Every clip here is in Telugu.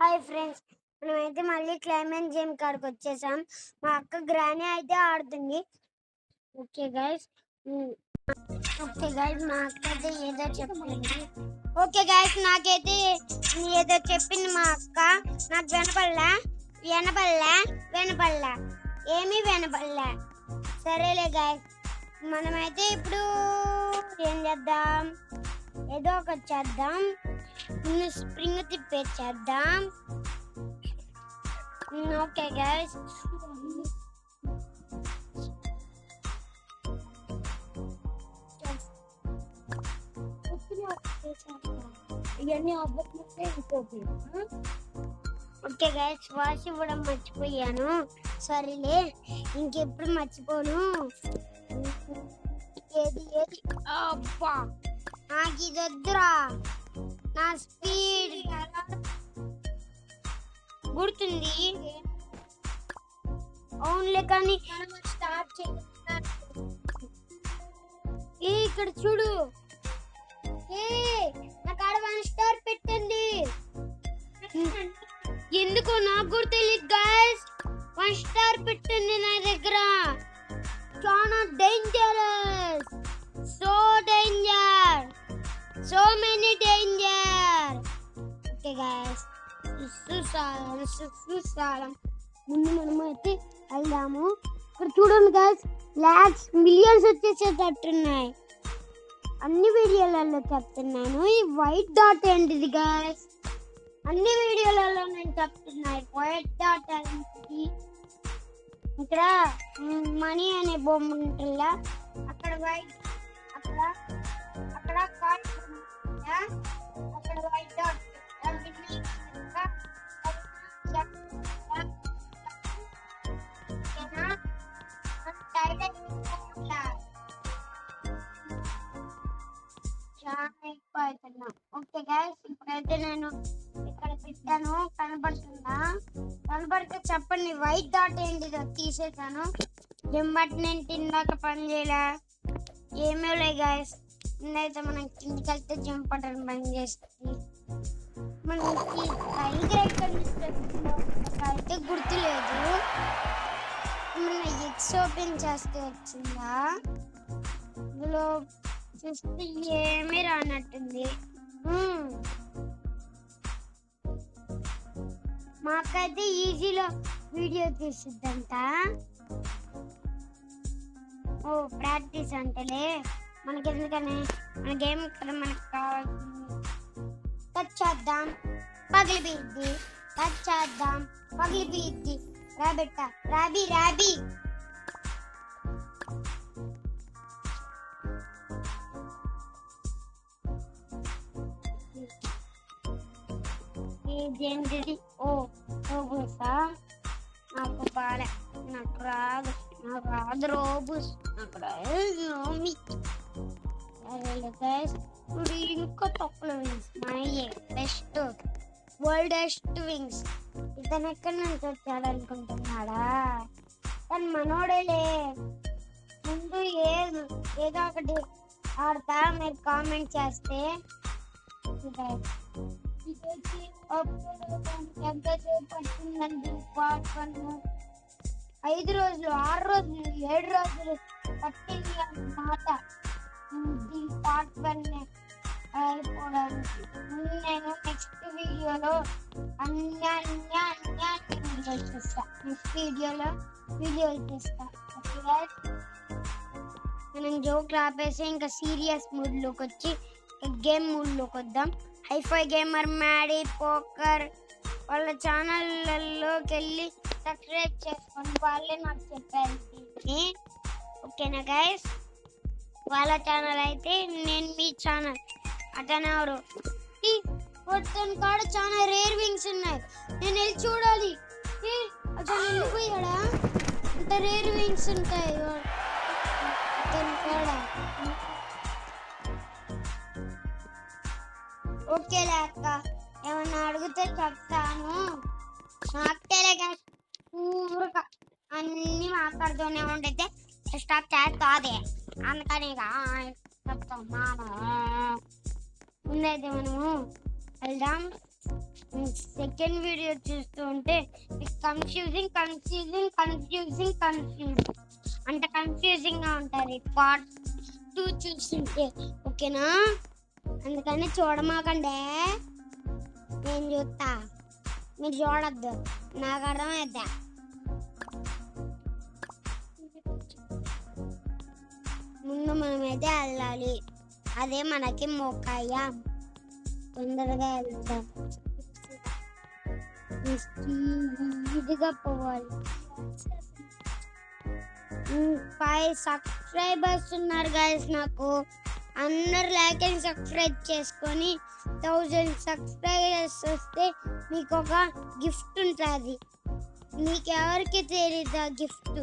హాయ్ ఫ్రెండ్స్ మనమైతే మళ్ళీ క్లైమేట్ గేమ్ కాడికి వచ్చేసాం. మా అక్క గ్రానీ అయితే ఆడుతుంది. ఓకే గైస్ ఓకే గైస్ మా అక్క అయితే ఏదో చెప్పింది. ఓకే గైస్ నాకైతే ఏదో చెప్పింది మా అక్క. నాకు వినపడలే? వినపడలే? వినపడలే? ఏమీ వినపడలే? సరేలే గైస్ మనమైతే ఇప్పుడు ఏం చేద్దాం? ఏదో ఒకటి చేద్దాం. ముందు స్ప్రింగ్ తిప్పేసేద్దాం ఓకే గైస్ ఇవన్నీ అవ్వకపోతే ఇంకోటి ఓకే గైస్ వాష్ ఇవ్వడం మర్చిపోయాను సరేలే ఇంకెప్పుడు మర్చిపోను ఏది ఏది అబ్బా నాకు ఇది వద్దురా నా స్పీడ్ గుర్తుంది. అవునులే కానీ. స్టార్ట్ చేయాలి ఏ ఇక్కడ చూడు. ఏ నాకు ఆడ వన్ స్టార్ పెట్టండి. ఎందుకో నాకు కూడా తెలియదు గైస్ వన్ స్టార్ పెట్టండి నా దగ్గర. చాలా డేంజరస్ సుసాలం ముందు మనము అయితే వెళ్దాము. ఇక్కడ చూడండి గైస్ లాక్స్ మిలియన్స్ వచ్చేసేటట్టున్నాయి. అన్ని వీడియోలలో చెప్తున్నాను. ఈ వైట్ డాట్ ఏంటిది గైస్ అన్ని వీడియోలలో నేను చెప్తున్నాను వైట్ డాట్ ఏంటిది? ఇక్కడ మనీ అనే బొమ్మ ఉంటుందా? అక్కడ వైట్ అక్కడ అక్కడ కార్డ్ అక్కడ వైట్ డాట్ అవుతున్నాం ఓకే గైస్ ఇప్పుడైతే నేను ఇక్కడ పెట్టాను. కనబడుతుందా? కనబడితే చెప్పండి వైట్ డాట్ ఏంటిదో తీసేసాను. జంబట్ నేను తిందాక పని చేయలే. ఏమీ లే గాయస్ ఇందైతే మనం కిందికి వెళ్తే జంప్ బటన్ పని చేస్తుంది మనకి టైగర్ ఎక్కడ అయితే గుర్తులేదు. మన ఎగ్స్ ఓపెన్ చేస్తే వచ్చిందా? ఇందులో చూస్తే ఏమీ రానట్టుంది మాకైతే ఈజీలో వీడియో తీసిద్దంట. ఓ ప్రాక్టీస్ అంటేలే. మనకి ఎందుకని మన గేమ్ కదా మనకు కావాల్సింది. టచ్ చేద్దాం. పగిలిపోయిద్ది. టచ్ చేద్దాం. పగిలిపోయిద్ది. రాబెట్ట. రాబీ రాబీ. ఇదేంటిది ఓ రోబుస్ నాకు బాలే. నాకు రాదు. నాకు రాదు రోబుస్ నాకు రాదు నోమి సరేలే guys. ఇప్పుడు ఇంకా తక్కువ వింగ్స్ మయ్యే బెస్ట్ వరల్డ్ బెస్ట్ వింగ్స్ ఇతను ఎక్కడి నుంచి వచ్చాడు అనుకుంటున్నాడా కానీ మనోడేలే. ముందు ఏదో ఏదో ఒకటి ఆడతా మీరు కామెంట్ చేస్తే ఇదైతే ఎంతసేపు పట్టిందండి పార్ట్ వన్ ఐదు రోజులు ఆరు రోజులు ఏడు రోజులు పట్టింది అన్నమాట ఈ పార్ట్ వన్ అయిపోవడానికి. నేను నెక్స్ట్ వీడియోలో అన్ని అన్ని అన్ని అన్ని వీడియోలు చేస్తా. నెక్స్ట్ వీడియోలో వీడియోలు చేస్తా. ఓకే మనం జోక్ ఆపేసి ఇంకా సీరియస్ మూడ్లోకి వచ్చి గేమ్ మూడ్లోకి వద్దాం. హైఫై గేమర్ మ్యాడీ పోకర్ వాళ్ళ ఛానళ్ళలోకి వెళ్ళి సబ్స్క్రైబ్ చేసుకొని వాళ్ళే నాకు చెప్పారు దీన్ని. ఓకేనా గైస్? వాళ్ళ ఛానల్ అయితే నేను మీ ఛానల్. అతను ఎవరు? అతని కాడ చాలా రేర్ వింగ్స్ ఉన్నాయి. నేను వెళ్ళి చూడాలి. అతను వెళ్ళిపోయాడా? అంత రేర్ వింగ్స్ ఉంటాయి? అతని కాడ. ఓకేలే అక్క ఏమన్నా అడిగితే చెప్తాను. నాకేలే guys. అన్ని మాట్లాడుతూనే ఉండితే స్టాప్ చేస్తుంది అందుకని చెప్తాం. మామ ముందైతే మనము వెళ్దాం. సెకండ్ వీడియో చూస్తూ ఉంటే కన్ఫ్యూజింగ్ కన్ఫ్యూజింగ్ కన్ఫ్యూజింగ్ కన్ఫ్యూజింగ్ అంత కన్ఫ్యూజింగ్గా ఉంటుంది పార్ట్ టూ చూస్తుంటే. ఓకేనా? అందుకని చూడమాకండే. నేను చూస్తా. మీరు చూడొద్దు. నాకు అర్థమైద్దా ముందు మనమైతే వెళ్ళాలి. అదే మనకి మొక్కయ్య. తొందరగా వెళ్తాం ఇదిగా పోవాలి. ఫైవ్ సబ్స్క్రైబర్స్ ఉన్నారు గైస్ నాకు. అందరు లైక్ అండ్ సబ్స్క్రైబ్ చేసుకొని థౌజండ్ సబ్స్క్రైబర్స్ వస్తే మీకు ఒక గిఫ్ట్ ఉంటుంది. మీకు ఎవరికి తెలియదు ఆ గిఫ్ట్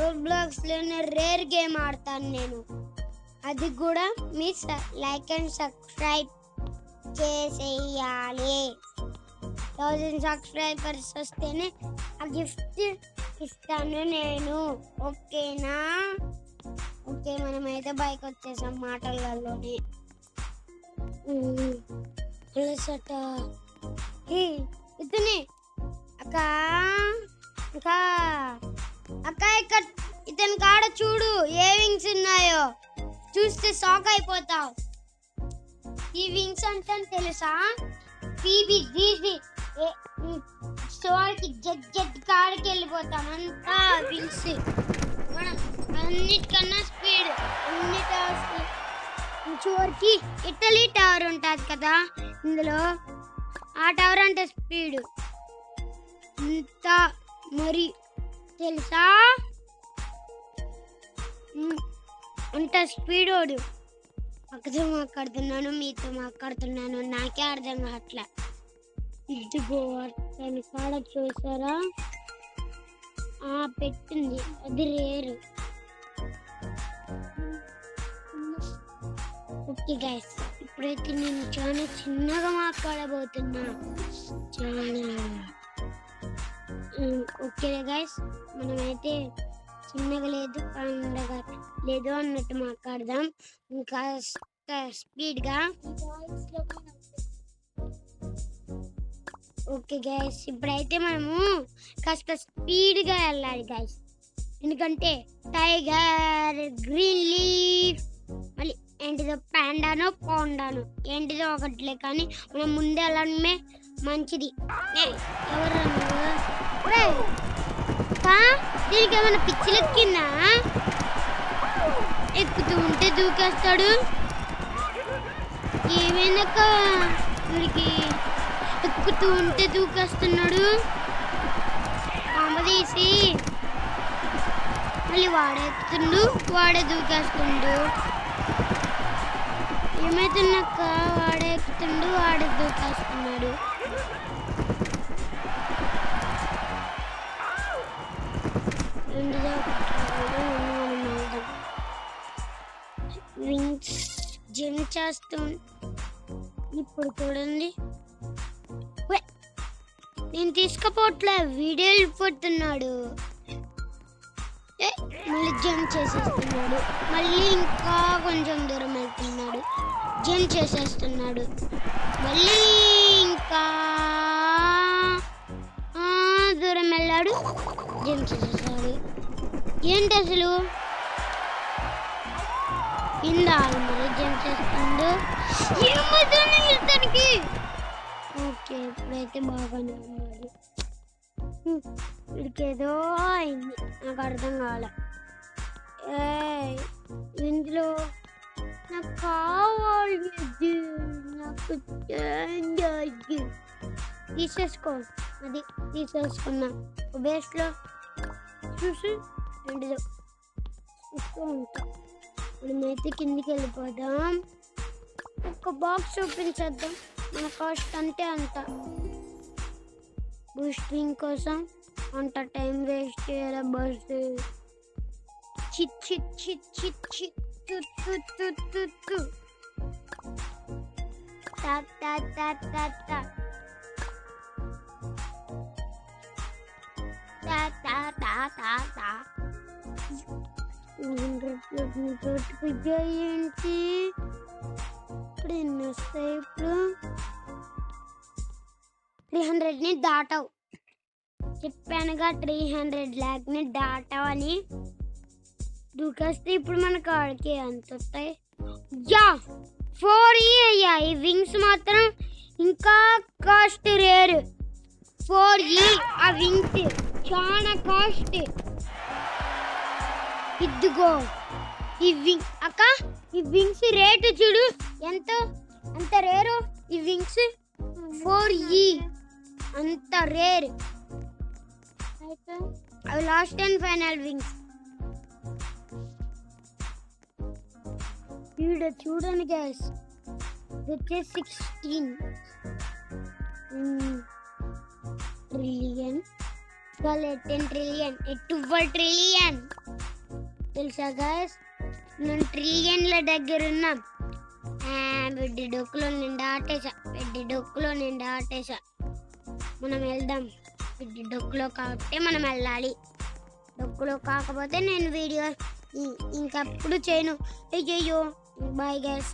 రోడ్ బ్లాక్స్లోనే రేర్ గేమ్ ఆడతాను నేను. అది కూడా మీ లైక్ అండ్ సబ్స్క్రైబ్ చేసేయాలి. థౌజండ్ సబ్స్క్రైబర్స్ వస్తేనే ఆ గిఫ్ట్ ఇస్తాను నేను. ఓకేనా ఓకే మనమైతే బైక్ వచ్చేసాం మాటలలోనే. అలసట ఇతనే. అక్క అక్క. అక్క ఇక్కడ ఇతని కాడ చూడు ఏ వింగ్స్ ఉన్నాయో. చూస్తే షాక్ అయిపోతావు. ఈ వింగ్స్ అంటే తెలుసా? పీబీ జీజీ స్టోర్కి జడ్ జడ్ కాడికి వెళ్ళిపోతాం అంతా వింగ్స్ అన్నిటికన్నా స్పీడ్. అన్ని టవర్స్ చివరికి ఇటలీ టవర్ ఉంటుంది కదా? ఇందులో ఆ టవర్ అంటే స్పీడ్. ఇంత మరి తెలుసా? అంత స్పీడ్ ఓడు. అక్కతో మాట్లాడుతున్నాను మీతో మాట్లాడుతున్నాను. నాకే అర్థం కావట్లే. ఇదిగో అతని కాడ చూసారా? ఆ పెట్టింది. అది రేరు. ఓకే గైస్ ఇప్పుడైతే నేను చాలా చిన్నగా మాట్లాడబోతున్నా చాలా. ఓకే గైస్ మనమైతే చిన్నగా లేదు పండగ లేదు అన్నట్టు మాట్లాడదాం. ఇంకా స్పీడ్గా. ఓకే గైస్ ఇప్పుడైతే మనము కాస్త స్పీడ్గా వెళ్ళాలి గైస్. ఎందుకంటే టైగర్ గ్రీన్ లీఫ్ మళ్ళీ ఏంటిదో పాండానో పోండాను. ఏంటిదో ఒకట్లే కానీ మనం ముందే వెళ్ళడమే మంచిది. ఎవరు దీనికి ఏమైనా పిచ్చిలెక్కిందా ఎక్కుతూ ఉంటే దూకేస్తాడు. ఏమైనాక వీడికి ఎక్కుతూ ఉంటే దూకేస్తున్నాడు. పామ తీసి మళ్ళీ వాడెత్తుండు వాడే దూకేస్తుండు. ఏమైతున్నాక వాడే ఎక్కుతుండు వాడే దూకేస్తున్నాడు వింగ్స్ జిమ్ చేస్తూ. ఇప్పుడు చూడండి. నేను తీసుకుపోవట్లే వీడియోలు పడుతున్నాడు ఏ, మళ్ళీ జంప్ చేసేస్తున్నాడు. మళ్ళీ ఇంకా కొంచెం దూరం వెళ్తున్నాడు. జంప్ చేసేస్తున్నాడు. మళ్ళీ ఇంకా ఆ, దూరం వెళ్ళాడు. జంప్ చేసేసాడు ఏంటి అసలు? కింద మరి జంప్ చేస్తుండు ఏమవుతుంది ఇతనికి ఓకే ఇప్పుడైతే బాగానే ఉన్నాడు. వీడికి ఏదో అయింది. నాకు అర్థం కాలే. ఇందులో నాకు కావాలి నాకు చేంజ్ అయ్యి. తీసేసుకో అది తీసేసుకున్నా బేస్లో చూసి ఏంటిదో చూస్తూ ఉంటా మనమైతే కిందికి వెళ్ళిపోదాం ఒక బాక్స్ ఓపెన్ చేద్దాం మన కాస్ట్ అంటే అంత బూస్టింగ్ కోసం అంత టైం వేస్ట్ చేయాలి బస్ చిట్ చిట్ చిట్ చిట్ చిట్ Ta ta ta ta ta. Ta ta ta ta ta. Three హండ్రెడ్ని దాటవు చెప్పానుగా త్రీ హండ్రెడ్ ల్యాక్ని దాటవని దూకేస్తే ఇప్పుడు మన కాడికి ఎంత వస్తాయి? యా! ఫోర్ ఈ అయ్యా ఈ వింగ్స్ మాత్రం ఇంకా కాస్ట్ రేరు. ఫోర్ ఈ ఆ వింగ్స్ చాలా కాస్ట్. ఇదిగో ఈ వింగ్ అక్క ఈ వింగ్స్ రేటు చూడు. ఎంత? ఎంత రేరు? ఈ వింగ్స్ ఫోర్ ఈ అంత రేర్. అయితే అవి లాస్ట్ అండ్ ఫైనల్ వింగ్స్ ఈడ చూడండి గ్యాస్ వచ్చేసి sixteen trillion twelve ten trillion twelve trillion తెలుసా గాయస్ నేను ట్రిలియన్ల దగ్గర ఉన్నాం. ఆ, బిడ్డి డొక్కులో నేను దాటేసా బిడ్డి డొక్కులో నేను దాటేసా మనం వెళ్దాం. బిడ్డి డొక్కులో కాబట్టి మనం వెళ్ళాలి. డొక్కులో కాకపోతే నేను వీడియో ఇంకప్పుడు చేయను. అయ్యయ్యో. Bye guys